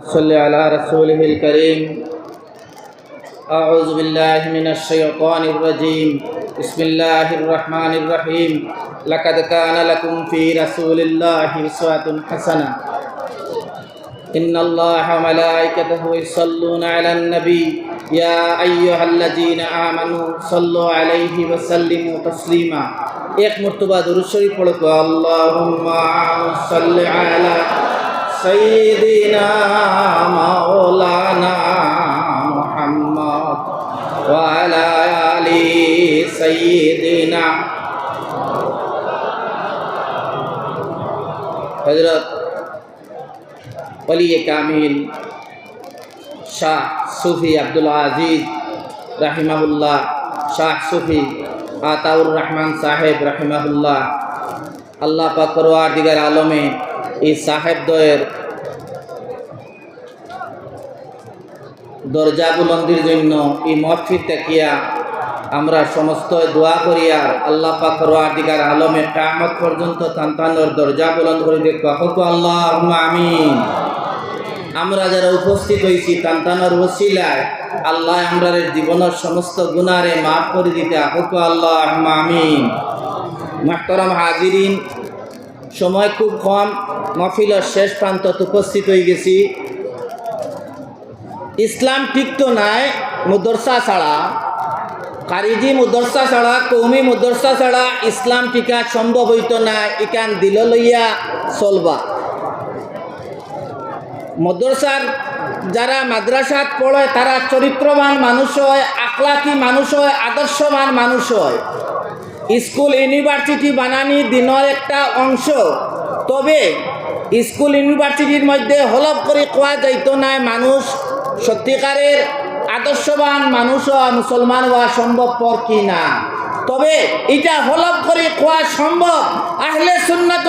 صل على رسوله الكريم أعوذ بالله من الشيطان الرجيم بسم الله الرحمن الرحيم لقد كان لكم في رسول الله أسوة حسنة إن الله وملائكته يصلون على النبي يا أيها الذين آمنوا صلوا عليه وسلموا تسليما ایک مرتبہ درود شریف پڑھو اللهم صل على মাওলানা মুহাম্মদ ওয়া আলা আলি সাইয়্যিদিনা হযরত ওলি কামিল শাহ সুফি আব্দুল আজিজ রাহিমাহুল্লাহ শাহ সুফি আতাউর রহমান সাহেব রাহিমাহুল্লাহ আল্লাহ পাকরোয়ার দিগার আলমে এই সাহেব দয়ের দরজা বুলন্দির জন্য এই মসজিদ দেখিয়া আমরা সমস্ত দোয়া করিয়া আল্লাহ দিগার আলমে কামত পর্যন্ত সন্তানোর দরজা বুলন্দ করে হকু আল্লাহ আমিন। আমরা যারা উপস্থিত হয়েছি সন্তানোর ওসিলায়, আল্লাহ আমরা জীবনের সমস্ত গুণারে মাফ করে দিতে। হকু আল্লাহ আমিন। মাহতরম হাজিরিন সময় খুব কম মফিলের শেষ প্রান্তত উপস্থিত হয়ে গেছি। ইসলাম ঠিক তো নাই মুদরসা ছাড়া। খারিজি মুদরসা ছাড়া, কৌমি মুদরসা ছাড়া ইসলাম টিকা সম্ভব হইত না ইকান দিল লইয়া চলবা। মদরসার যারা মাদ্রাসাত পড়ে, তারা চরিত্রবান মানুষ হয়, আখলাকি মানুষ হয়, আদর্শবান মানুষ হয়। স্কুল ইউনিভার্সিটি বানানি দিনের একটা অংশ। তবে স্কুল ইউনিভার্সিটির মধ্যে হলপ করে কোয়া যাইত না মানুষ। সত্যিকারের আদর্শবান মানুষ মুসলমান হওয়া সম্ভবপর কি না? তবে এটা হলপ করে কোয়া সম্ভব। আহলে সুন্নাত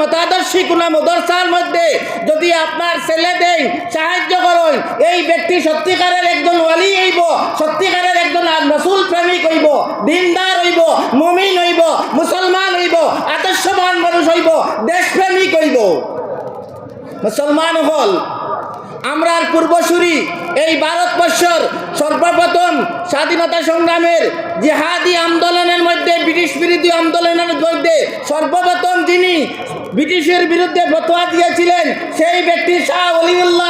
মতাদর্শী মদরসার মধ্যে যদি আপনার ছেলে দেই সাহায্য করুন, এই ব্যক্তি সত্যিকারের একজন ওয়ালি হইব, সত্যিকারের একজন রসুল প্রেমিক হইব, দিনদার হইব, মুমিন হইব, মুসলমান হইব, আদর্শবান মানুষ হইব, দেশপ্রেমিক হইব। মুসলমান হল। আমরার পূর্বসূরি এই ভারতবর্ষর সর্বপ্রথম স্বাধীনতা সংগ্রামের জেহাদি আন্দোলনের মধ্যে ব্রিটিশ বিরোধী আন্দোলনের মধ্যে সর্বপ্রথম যিনি ব্রিটিশের বিরুদ্ধে ফতোয়া দিয়েছিলেন, সেই ব্যক্তি শাহ অলিউল্লাহ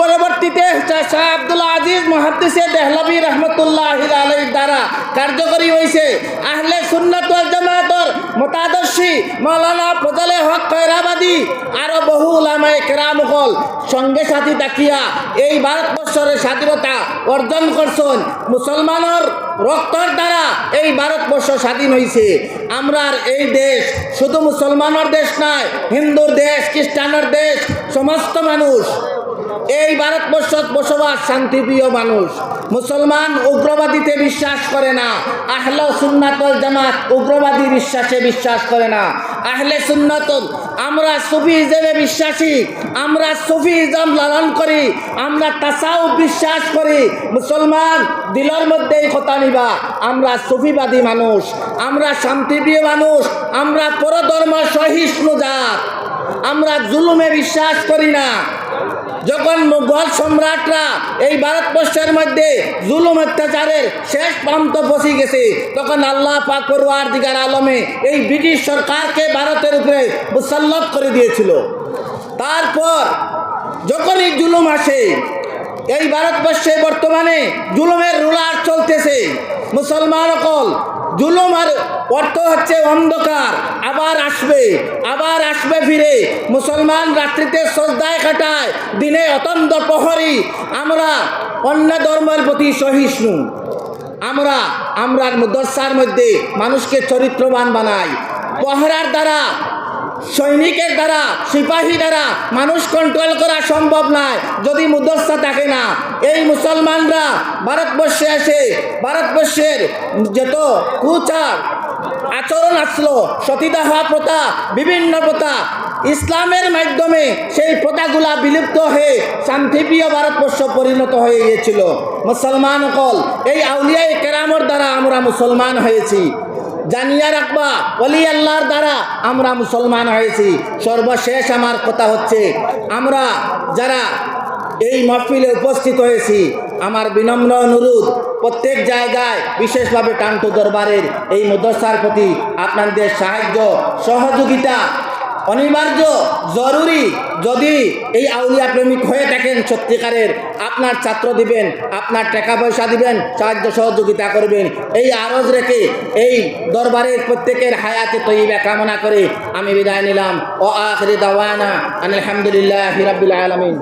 পরবর্তীতে শাহ আব্দুল আজিজ মহাদ্দিসে দেহলবি রহমতুল্লাহ আলাইহির দ্বারা কার্যকরী হয়েছে আহলে সুন্নত জামাতর মতাদর্শী মাওলানা ফজলে হক খয়রাবাদী আরও বহু উলামায়ে কেরাম হল সঙ্গে সাথী তাকিয়া এই ভারতবর্ষের স্বাধীনতা অর্জন করছেন। মুসলমানের রক্তর দ্বারা এই ভারতবর্ষ স্বাধীন হয়েছে আমরার এই দেশ শুধু মুসলমানের দেশ নয়, হিন্দুর দেশ, খ্রিস্টানের দেশ, সমস্ত মানুষ এই ভারতবর্ষত বসবাস শান্তিপ্রিয় মানুষ। মুসলমান উগ্রবাদীতে বিশ্বাস করে না। আহলে সুন্নাতল জামাত উগ্রবাদী বিশ্বাসে বিশ্বাস করে না। আহলে সুন্নাতল আমরা সুফি হিসেবে বিশ্বাসী। আমরা সুফি ইজম লালন করি। আমরা তাসাউ বিশ্বাস করি। মুসলমান দিলের মধ্যেই কথা নিবা। আমরা সুফিবাদী মানুষ। আমরা শান্তিপ্রিয় মানুষ। আমরা পরধর্ম সহিষ্ণু জাত। আমরা জুলুমে বিশ্বাস করি না। যখন মুঘল সম্রাটরা এই ভারতবর্ষের মধ্যে জুলুম অত্যাচারের শেষ প্রান্ত বসে গেছে, তখন আল্লাহ পাক পড়ুয়ার দিগার আলমে এই ব্রিটিশ সরকারকে ভারতের উপরে মুসল্লত করে দিয়েছিল। তারপর যখন এই জুলুম আসে, এই ভারতবর্ষে বর্তমানে জুলুমের রুলার চলতেছে। মুসলমান অকল জুলুম আর অর্থ হচ্ছে অন্ধকার, আবার আসবে আবার আসবে ফিরে। মুসলমান রাত্রিতে শ্রদ্ধায় কাটায়, দিনে অতন্ত প্রহরী। আমরা অন্য ধর্মের প্রতি সহিষ্ণু। আমরা আমরা দশার মধ্যে মানুষকে চরিত্রবান বানাই। পহরার দ্বারা সৈনিকের দ্বারা, সিপাহী দ্বারা মানুষ কন্ট্রোল করা সম্ভব নয়, যদি মুদর্সা থাকে না। এই মুসলমানরা ভারতবর্ষে আসে ভারতবর্ষের যত কুচার আচরণ আসলো, সতীদাহ প্রথা, বিভিন্ন প্রথা, ইসলামের মাধ্যমে সেই প্রথাগুলা বিলুপ্ত হয়ে শান্তিপ্রিয় ভারতবর্ষ পরিণত হয়ে গিয়েছিল। মুসলমান কল এই আউলিয়াই কেরামর দ্বারা আমরা মুসলমান হয়েছি। জানিয়া রাখবা অলি আল্লাহর দ্বারা আমরা মুসলমান হয়েছি। সর্বশেষ আমার কথা হচ্ছে, আমরা যারা এই মহফিলে উপস্থিত হয়েছি, আমার বিনম্র অনুরোধ, প্রত্যেক জায়গায় বিশেষভাবে টান্টু দরবারের এই মদরসার প্রতি আপনাদের সাহায্য, সহযোগিতা অনিবার্য, জরুরি। যদি এই আউলিয়া প্রেমিক হয়ে থাকেন সত্যিকারের, আপনার ছাত্র দিবেন, আপনার টাকা পয়সা দিবেন, সাহায্য সহযোগিতা করবেন, এই আরজ রেখে এই দরবারের প্রত্যেকের হায়াতে তৈবা কামনা করে আমি বিদায় নিলাম। ও আখরি দাওয়ানা আলহামদুলিল্লাহ রাব্বিল আলামিন।